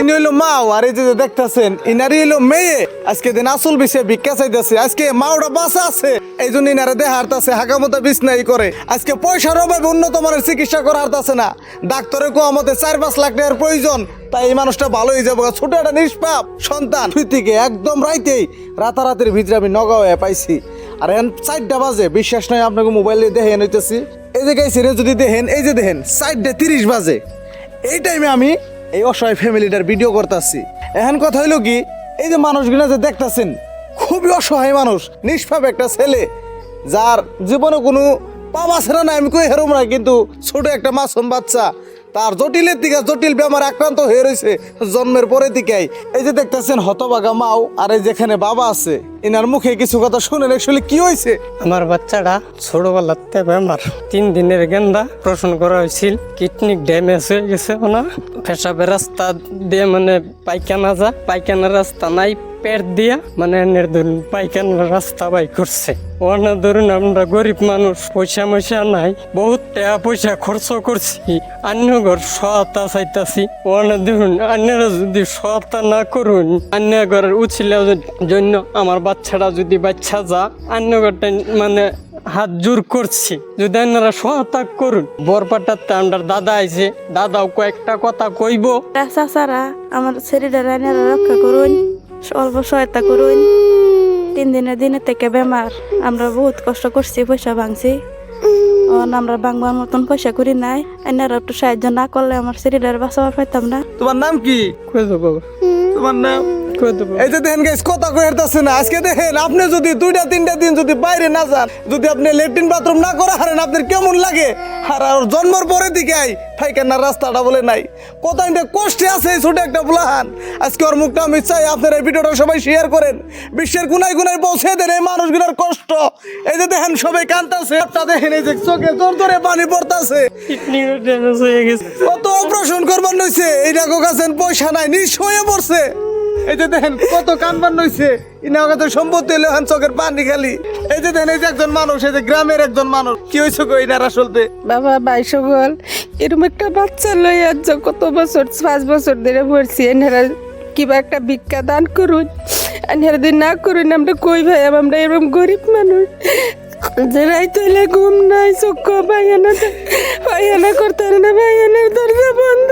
ইনি হইল মাও, আর এই যে দেখতাছেন ইনারি হইল মেয়ে। আজকে দিন আসল বিষয়ে ভিক্ষা চাইতেছে, আজকে মাওটা বাসা আছে। এই জন্য ইনারে দেহ হারতাছে হাকামতা বিছনাই করে। আজকে পয়সার অভাবে উন্নত মানের চিকিৎসা করা হারতাছে না। ডাক্তারে কো আমাদের চার পাঁচ লাখ টাকার প্রয়োজন, তাই এই মানুষটা ভালো হয়ে যাব। ছোট একটা নিষ্পাপ সন্তান থেকে একদম রাইতেই রাতারাতির ভিতরে আমি নগা হয়ে পাইছি। আর এখন চারটা বাজে, বিশ্বাস নয় আপনাকে মোবাইলে দেখে নিতেছি এই যে গাইছি যদি দেখেন, এই যে দেখেন, চারটে তিরিশ বাজে। এই টাইমে আমি এই অসহায় ফ্যামিলিটার ভিডিও করতেছি। এখন কথা হইল কি, এই যে মানুষগুলো যে দেখতেছেন, খুবই অসহায় মানুষ, নিষ্পাপ একটা ছেলে, যার জীবনে কোনো পাওয়া ছেড়ে না আমি কই হেরম না, কিন্তু ছোট একটা মাসুম বাচ্চা তার জটিলের দিকে, জটিল বেমার আক্রান্ত হয়ে রয়েছে জন্মের পরে দিকেই এই যে দেখতেছেন হতবাগা মাও, আর এই যেখানে বাবা আছে, এনার মুখে কিছু কথা শুনেন অ্যাকচুয়ালি কি হয়েছে? আমার বাচ্চাটা ছোটবেলাতে বেমার। তিন দিনের গেন্দা প্রশ্ন করা হয়েছিল কিডনি ড্যামেজ হয়ে গেছে ওনার। পেশাবের রাস্তা দিয়ে মানে পায়খানা যা পায়খানার রাস্তা নাই পেট দিয়া মানে এনের ধরুন পায়খানার রাস্তা বাই করছে। ওনা ধরুন আমরা গরিব মানুষ, পয়সা ময়সা নাই, বহুত টাকা পয়সা খরচ করছি, অন্য ঘর সহায়তা চাইতাছি। ওনা ধরুন অন্যরা যদি সহায়তা না করুন, অন্য ঘরের উছিলের জন্য আমার বাচ্চাটা যদি বাচ্চা যা অন্য ঘরটা মানে হাত জোর করছি, যদি আপনারা সহায়তা করুন। বরপাটাতে আমার দাদা আইছে, দাদাও কয়েকটা কথা কইব। চাচারা, আমার রান্নারা রক্ষা করুন। অল্প সহায়তা করুন। তিন দিনের দিনে থেকে বেমার। আমরা বহুত কষ্ট করছি পয়সা ভাঙছি। অন আমরা বাংবার মতন পয়সা করি নাই। এনারা একটু সাহায্য না করলে আমার শরীরের বাঁচাবার পাইতাম না। তোমার নাম কি? তোমার নাম? এই যে দেখেন গাইস কথা না। আজকে দেখেন আপনি যদি দুইটা তিনটা দিন যদি বাইরে না যান যদি আপনি লেট্রিন বাথরুম না করা হারেন আপনার কেমন লাগে? আর আর জন্মের পরে দিকে আই ফাইকান্নার রাস্তাটা বলে নাই। ইন্টা কষ্টে আছে এই ছোট একটা বুলাহান। আজকে ওর মুখটা আমি চাই আপনার এই ভিডিওটা সবাই শেয়ার করেন। বিশ্বের গুনায় গুনায় পৌঁছে দেন এই মানুষগুলোর কষ্ট। এই যে দেখেন সবাই কান্তাছে একটা দেখেন এই যে চোখে জোর জোরে পানি পড়তাছে। কত অপারেশন করবার নইছে এই দেখো কাছেন পয়সা নাই নিঃস হয়ে পড়ছে। এই যে দেখেন, কত কানবার নইছে ইনা কাছে সম্পত্তি হান চোখের পানি খালি। এই যে দেখেন, এই যে একজন মানুষ, এই যে গ্রামের একজন মানুষ। কি হয়েছে গো ইনার আসলতে? বাবা বাইশ বল এরকম একটা বাচ্চা লই আজ কত বছর, পাঁচ বছর ধরে পড়ছি এনারা কিবা একটা ভিক্ষা দান করুন, এনারা যদি না করুন, আমরা কই ভাই? আমরা এরকম গরিব মানুষ। যে রাইত হইলে ঘুম নাই চোখ পাইয়ানা পাইয়ানা করতে না পাইয়ানার দরজা বন্ধ।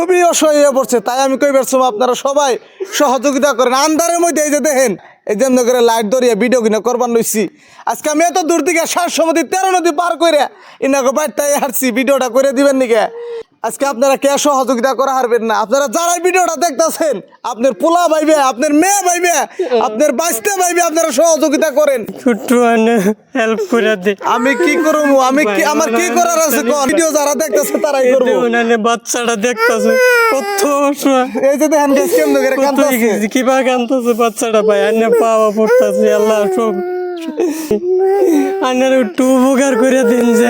খুবই অসহায় হয়ে পড়ছে, তাই আমি কই পারছিলাম আপনারা সবাই সহযোগিতা করেন। আন্ধারের মধ্যে এই যে দেখেন, এই যে করে লাইট ধরিয়ে ভিডিও কিনা করবার লইছি। আজকে আমি এত দূর থেকে সাত সমতি তেরো নদী পার করে ইনাকে বাড়িটাই হারছি ভিডিওটা করে দিবেন নিকে? আজকে আপনারা কে সহযোগিতা করা হারবেন না? আপনারা যারা ভিডিওটা দেখতেছেন আপনার পোলা ভাইবে আপনার মেয়ে ভাইবে আপনার বাঁচতে ভাইবে আপনারা সহযোগিতা করেন। ছোট্ট হেল্প করে দে। আমি কি করব? আমি কি আমার কি করার আছে কোন? ভিডিও যারা দেখতেছে তারাই করব। উনানে বাচ্চাটা দেখতেছে কত। এই যে দেখেন গাইস কেমন করে কত কান্দতেছে কিবা কান্দতেছে বাচ্চাটা ভাই আনে পাওয়া পড়তেছে আল্লাহ সব। আনের একটু উপকার করে দিন যে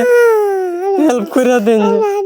হেল্প করে দিন যে।